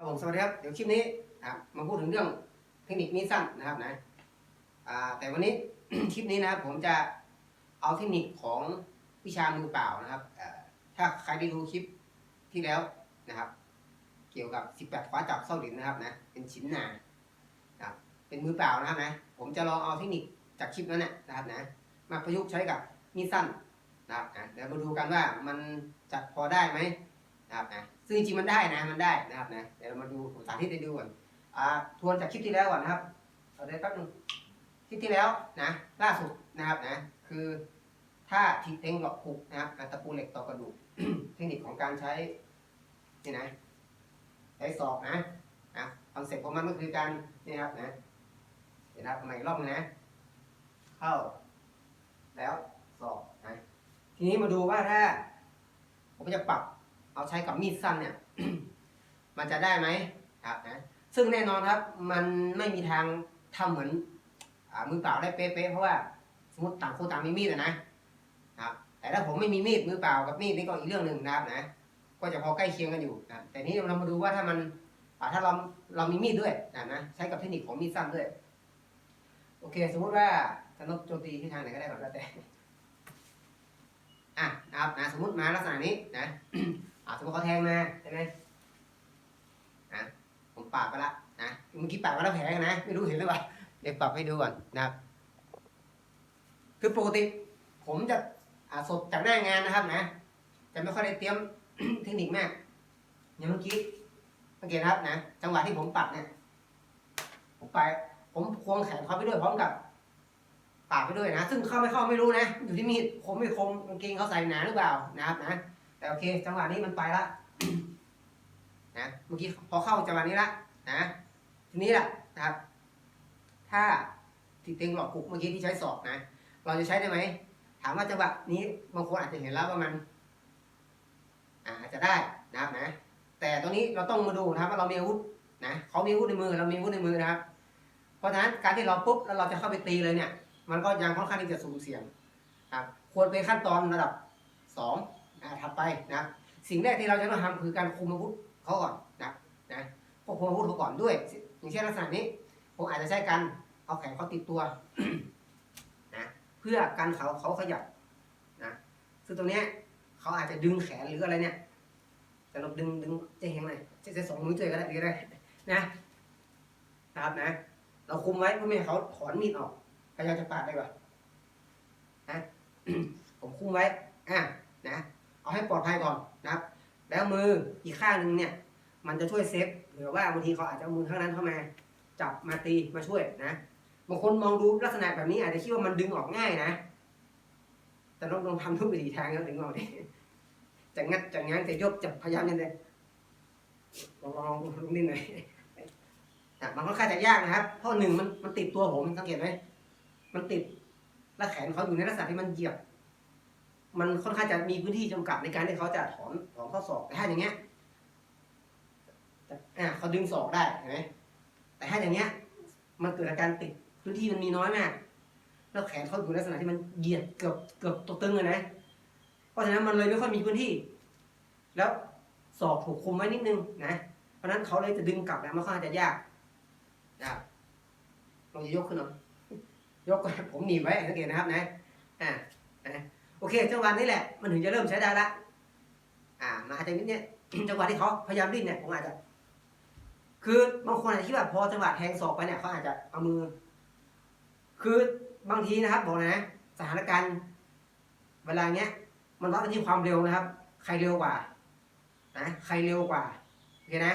ครับผมสวัสดีครับ เดี๋ยวคลิปนี้นะครับมาพูดถึงเรื่องเทคนิคมีดสั้นนะครับนะแต่วันนี้คลิปนี้นะครับผมจะเอาเทคนิคของวิชามือเปล่านะครับถ้าใครได้ดูคลิปที่แล้วนะครับ เกี่ยวกับ 18 คว้าจับเส้าหลินนะครับนะเป็นชิ้นหนานะครับเป็นมือเปล่านะครับนะผมจะลองเอาเทคนิคจากคลิปนั้นนะนะครับนะมาประยุกต์ใช้กับมีดสั้นนะครับนะเดี๋ยวมาดูกันว่ามันจะพอได้ไหม นะครับนะซึ่งจริงๆมันได้นะมันได้นะครับนะเดี๋ยวเรามาดูผมสาธิตให้ดูก่อนอ่าทวนจากคลิปที่แล้วก่อนนะครับเอาได้แป๊บนึงคลิปที่แล้วนะล่าสุดนะครับนะคือถ้าทีเต็งหลอกปุกนะครับตะปูเหล็กต่อกระดูกเทคนิคของการใช้นี่นะใช้ศอกนะนะคอนเซ็ปต์ของมันก็คือการนี่ครับนะเดี๋ยวนะครับใหม่รอบนึงนะเข้า แล้วศอกนะทีนี้มาดูว่าถ้า ผมจะปรับ เอาใช้กับมีดสั้นเนี่ย มันจะได้ไหมครับนะซึ่งแน่นอนครับ มันไม่มีทางทำเหมือนอมือเปล่าได้เป๊ะๆเพราะว่าสมมติต่างคนต่างมีมีดอะนะครับ แต่ถ้าผมไม่มีมีดมือเปล่ากับมีดนี่ก็อีกเรื่องหนึ่งนะครับนะก็จะพอใกล้เคียงกันอยู่นะแต่นี้เรามาดูว่าถ้ามันถ้าเราเรามีมีดด้วยนะนะใช้กับเทคนิคของมีดสั้นด้วย โอเค สมมติว่าจะนกโจมตีที่ทางไหนก็ได้ก่อนแล้วแต่อะนะครับนะสมมติมาลักษณะนี้นะ อาสมมติเขาแทงมาใช่ไหมนะผมปาดไปละนะเมื่อกี้ปาดไปแล้วแผลนะไม่รู้เห็นหรือเปล่าเดี๋ยวปรับให้ดูก่อนนะครับ คือปกติ ผมจะอาสดจากหน้างานนะครับ นะจะไม่ค่อยได้เตรียมเทคนิคมากอย่างเมื่อกี้สังเกตนะครับนะจังหวะที่ผมปัดเนี่ยผมไป ผมควงแขนเขาไปด้วยพร้อมกับปากไปด้วยนะ ซึ่งเข้าไม่เข้าไม่รู้นะ อยู่ที่มีดคมไม่คมกางเกงเขาใส่หนาหรือเปล่านะครับนะ แต่โอเค จังหวะนี้มันไปละนะเมื่อกี้พอเข้าจังหวะนี้ละนะทีนี้แหละนะครับ ถ้าที่เต็งหลอกกุกเมื่อกี้ที่ใช้ศอกนะ เราจะใช้ได้ไหมถามว่าจังหวะนี้บางคนอาจจะเห็นแล้วว่ามันอาอาจจะได้นะครับนะ แต่ตรงนี้เราต้องมาดูนะครับว่าเรามีอาวุธนะเขามีอาวุธในมือเรามีอาวุธในมือนะครับ เพราะฉะนั้นการที่เราปุ๊บแล้วเราจะเข้าไปตีเลยเนี่ย มันก็ยังค่อนข้างที่จะสูงเสี่ยงครับ ควรเป็นขั้นตอนระดับสองอ่าถัด ไปนะสิ่งแรกที่เราจะต้องทำคือการคุมอาวุธเขาก่อนนะนะควบคุมอาวุธเขาก่อนด้วย อย่างเช่นลักษณะนี้ ผมอาจจะใช้การเอาแขนเขาติดตัวนะเพื่อกันเขาเขาขยับนะซึ่งตรงนี้เขาอาจจะดึงแขนหรืออะไรเนี่ยแต่เราดึงดึงจะเห็นไหมจะจะสองมือช่วยก็ได้หรืออะไรนะนะครับนะ เราคุมไว้เพื่อไม่ให้เขาถอนมีดออกพยายามจะปาดได้ก่อนนะผมคุมไว้อะนะ เอาให้ปลอดภัยก่อนนะครับ แล้วมืออีกข้างหนึ่งเนี่ย มันจะช่วยเซฟหรือว่าบางทีเขาอาจจะเอามือข้างนั้นเข้ามา จับมาตีมาช่วยนะบางคนมองดูลักษณะแบบนี้อาจจะคิดว่ามันดึงออกง่ายนะ แต่ลองลองทำทุกวิธีทางแล้วดึงออกดิจะงัดจะง้างจะยกจะพยายามยังไงลองลองลองลงนิดหน่อยอะมันค่อนข้างจะยากนะครับ เพราะหนึ่งมันมันติดตัวผมสังเกตไหมมันติดและแขนเขาอยู่ในลักษณะที่มันเหยียบ มันค่อนข้างจะมีพื้นที่จำกัดในการที่เขาจะถอนถอนข้อศอกแต่ถ้าอย่างเงี้ยอะเขาดึงศอกได้เห็นไหมแต่ถ้าอย่างเงี้ย มันเกิดอาการติดพื้นที่มันมีน้อยมาก แล้วแขนเขาอยู่ในลักษณะที่มันเหยียดเกือบเกือบตกตึงเลยนะ เพราะฉะนั้นมันเลยไม่ค่อยมีพื้นที่ แล้วศอกถูกคุมไว้นิดนึงนะ เพราะนั้นเขาเลยจะดึงกลับแล้วมันค่อนข้างจะยากนะลองจะยกขึ้นหน่อยยกผมหนีบไว้สังเกตนะครับนะอ่านะ โอเคจังหวะนี้แหละมันถึงจะเริ่มใช้ได้ละอ่ามาจากนี้เนี่ยจังหวะที่เขาพยายามดิ้นเนี่ยผมอาจจะ คือบางคนอาจจะคิดว่าพอจังหวะแทงศอกไปเนี่ยเขาอาจจะเอามือ คือบางทีนะครับบอกนะสถานการณ์เวลาเนี้ย มันวัดกันที่ความเร็วนะครับ ใครเร็วกว่านะใครเร็วกว่าโอเคนะ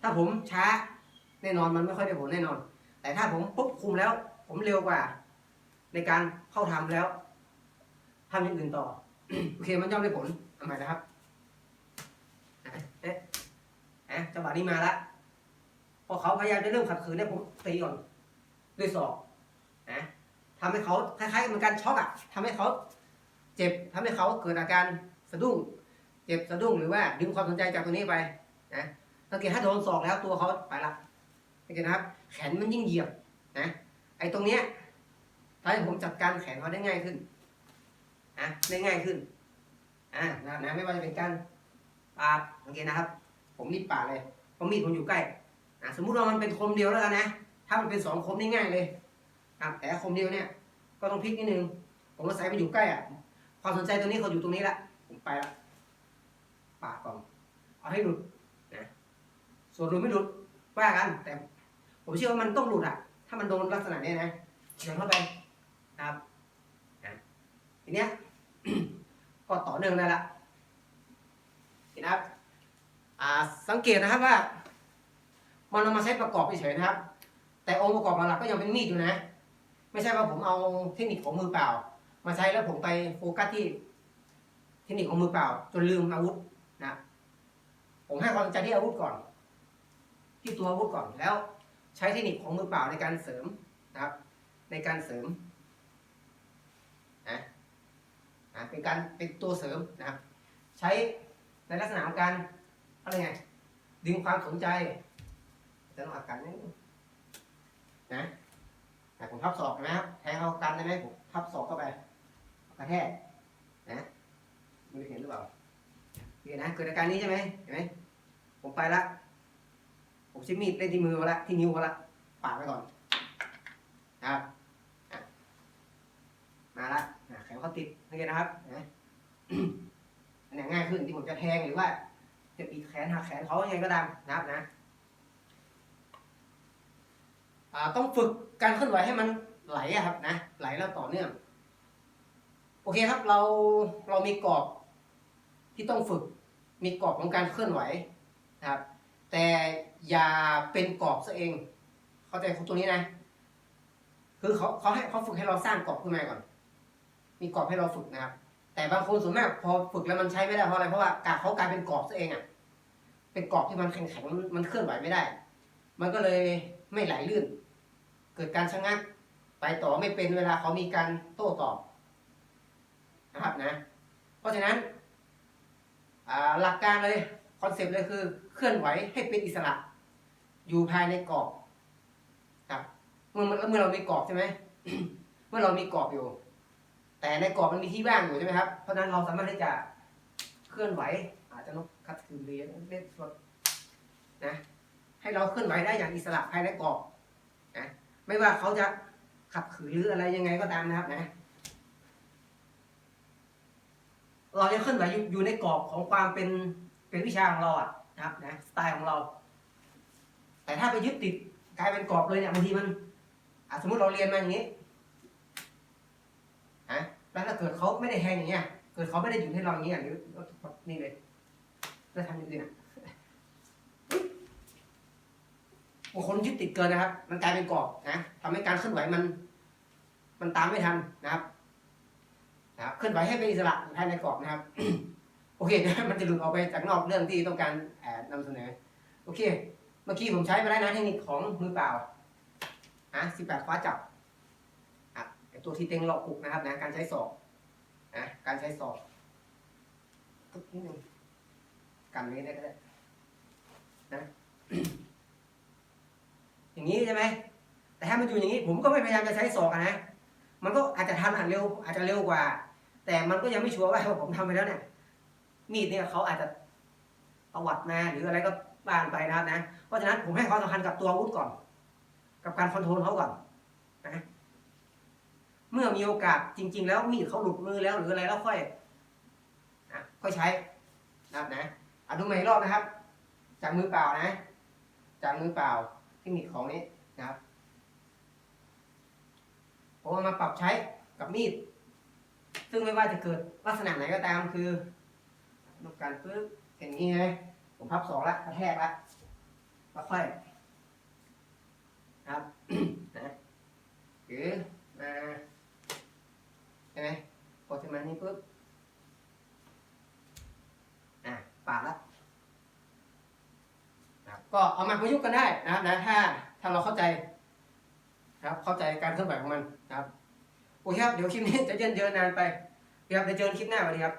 ถ้าผมช้าแน่นอนมันไม่ค่อยได้ผลแน่นอน แต่ถ้าผมปุ๊บคุมแล้ว ผมเร็วกว่า ในการเข้าทำแล้ว ทำอย่างอื่นต่อ โอเคมันย่อมได้ผลทำไมนะครับเอ๊ะเอ๊ะเจังหวะนี้มาละพอเขาพยายามจะเริ่มขัดขืนเนี่ยผมตีก่อนด้วยศอกนะทำให้เขาคล้ายๆเหมือนการช็อกอะทำให้เขาเจ็บทำให้เขาเกิดอาการสะดุ้ง เจ็บสะดุ้งหรือว่าดึงความสนใจจากตรงนี้ไปนะสังเกตถ้าโดนศอกแล้วตัวเขาไปละโอเคนะครับ แขนมันยิ่งเหยียบนะไอ้ตรงเนี้ยทำให้ผมจัดการแขนเขาได้ง่ายขึ้น นะได้ง่ายขึ้นอ่านะครับนะไม่ว่าจะเป็นการปาดโอเคนะครับ ผมรีบปาดเลยเพราะมีดผมอยู่ใกล้อะสมมุติว่ามันเป็นคมเดียวแล้วกันนะ ถ้ามันเป็นสองคมนี่ง่ายเลยครับแต่คมเดียวเนี่ย ก็ต้องพลิกนิดนึง ผมก็ใส่ไปอยู่ใกล้อะความสนใจตัวนี้เขาอยู่ตรงนี้ละผมไปละปาดก่อนเอาให้หลุดนะส่วนหลุดไม่หลุดว่ากัน แต่ผมเชื่อว่ามันต้องหลุดอะ ถ้ามันโดนลักษณะนี้นะเฉือนเข้าไปนะครับนะทีเนี้ย ก็ต่อเนื่องได้ละเห็นนะครับสังเกตนะครับว่า มันเอามาใช้ประกอบเฉยนะครับ แต่องค์ประกอบหลักก็ยังเป็นมีดอยู่นะ ไม่ใช่ว่าผมเอาเทคนิคของมือเปล่า มาใช้แล้วผมไปโฟกัสที่เทคนิคของมือเปล่า จนลืมอาวุธนะผมให้ความสนใจที่อาวุธก่อน ที่ตัวอาวุธก่อนแล้ว ใช้เทคนิคของมือเปล่าในการเสริมนะครับ ในการเสริมนะ นะเป็นการเป็นตัวเสริมนะครับ ใช้ในลักษณะของการอะไรไงดึงความสนใจจะต้องอาการนี้นะนะผมทับศอกเห็นะครับแทงเอากันได้ไหมผมทับศอกเข้าไปกระแทกนะไม่รู้เห็นหรือเปล่าเห็นนะเกิดอาการนี้ใช่ไหมเห็นไหมผมไปละผมใช้มีดเล่นที่มือมาละที่นิ้วมาละปาดไปก่อนนะครับอะมาละ อะแขนเขาติดนี่นะครับนไหมอันนี้ง่ายขึ้นที่ผมจะแทงหรือว่า จะปีแขนหักแขนเขายังไงก็ตามนะครับนะต้องฝึกการเคลื่อนไหวให้มันไหลอะครับนะไหลแล้วต่อเนื่อง โอเคครับเราเรามีกรอบที่ต้องฝึกมีกรอบของการเคลื่อนไหวนะครับ แต่อย่าเป็นกรอบซะเอง เข้าใจตรงนี้นะ คือเขาเขาให้เขาฝึกให้เราสร้างกรอบขึ้นมาก่อน มีกรอบให้เราฝึกนะครับ แต่บางคนส่วนมากพอฝึกแล้วมันใช้ไม่ได้เพราะอะไรเพราะว่ากาเขากลายเป็นกรอบซะเองอะเป็นกรอบที่มันแข็งๆมันเคลื่อนไหวไม่ได้ มันก็เลยไม่ไหลลื่น เกิดการชะงักไปต่อไม่เป็นเวลาเขามีการโต้ตอบนะครับนะ เพราะฉะนั้นหลักการเลยคอนเซปต์เลยคือเคลื่อนไหวให้เป็นอิสระ อยู่ภายในกรอบครับเมื่อเมื่อเรามีกรอบใช่ไหมเมื่อเรามีกรอบอยู่ แต่ในกรอบมันมีที่ว่างอยู่ใช่ไหมครับ เพราะฉะนั้นเราสามารถที่จะเคลื่อนไหว อาจจะนกคัดคืนเรียนเล่นสดนะให้เราเคลื่อนไหวได้อย่างอิสระภายในกรอบนะไม่ว่าเขาจะขัดขืนหรืออะไรยังไงก็ตามนะครับนะเราจะเคลื่อนไหวอยู่ในกรอบของความเป็นเป็นวิชาของเราอะนะครับนะสไตล์ของเรา แต่ถ้าไปยึดติดกลายเป็นกรอบเลยเนี่ยบางทีมันสมมติเราเรียนมาอย่างนี้ เกิดเขาไม่ได้แทงอย่างเงี้ย เกิดเขาไม่ได้หยุดให้เราอย่างเงี้ยหรือนี่เลยแล้วทำอย่างอื่นอะบางคนยึดติดเกินนะครับ มันกลายเป็นกรอบนะทำให้การเคลื่อนไหวมัน มันตามไม่ทันนะครับนะครับเคลื่อนไหวให้เป็นอิสระภายในกรอบนะครับ โอเคนะมันจะหลุดออกไปจากนอกเรื่องที่ต้องการแอบนำเสนอ โอเค เมื่อกี้ผมใช้ไปแล้วนะเทคนิคของมือเปล่าอะสิบแปดคว้าจับอะตัวที่เต็งหลอกปุกนะครับนะการใช้ศอก นะการใช้ศอกปึ๊บนิดนึงกันนี้ได้ก็ได้นะอย่างนี้ใช่ไหมแต่ถ้ามันอยู่อย่างนี้ ผมก็ไม่พยายามจะใช้ศอกนะมันก็อาจจะทำอาจเร็ว อาจจะเร็วกว่า แต่มันก็ยังไม่ชัวร์ว่าผมทำไปแล้วเนี่ยมีดเนี่ยเขาอาจจะประวัติมาหรืออะไรก็บ้านไปนะครับนะเพราะฉะนั้นผมให้ความสำคัญกับตัวอาวุธก่อน กับการคอนโทรลเขาก่อนนะ เมื่อมีโอกาสจริง ๆ แล้วมีดเขาหลุดมือแล้วหรืออะไรแล้วค่อยนะค่อยใช้นะครับนะอะดูใหม่อีกรอบนะครับ จากมือเปล่านะ จากมือเปล่าเทคนิคของนี้นะครับผมเอามาปรับใช้กับมีด ซึ่งไม่ว่าจะเกิดลักษณะไหนก็ตามคือต้องการปึ๊บอย่างนี้ไงผมพับสองละกระแทกละแล้วค่อยนะครับนะหรือมา ช่ไหมพอถึงมานี่ปุ๊บ อะปาดละนะก็เอามาประยุกต์กันได้นะครับนะถ้าถ้าเราเข้าใจนะครับเข้าใจการเคลื่อนไหวของมันนะครับโอเคครับ เดี๋ยวคลิปนี้จะเยินเยินนานไปเดี๋ยวครับเดี๋ยวเจอกันคลิปหน้าสวัสดีครับ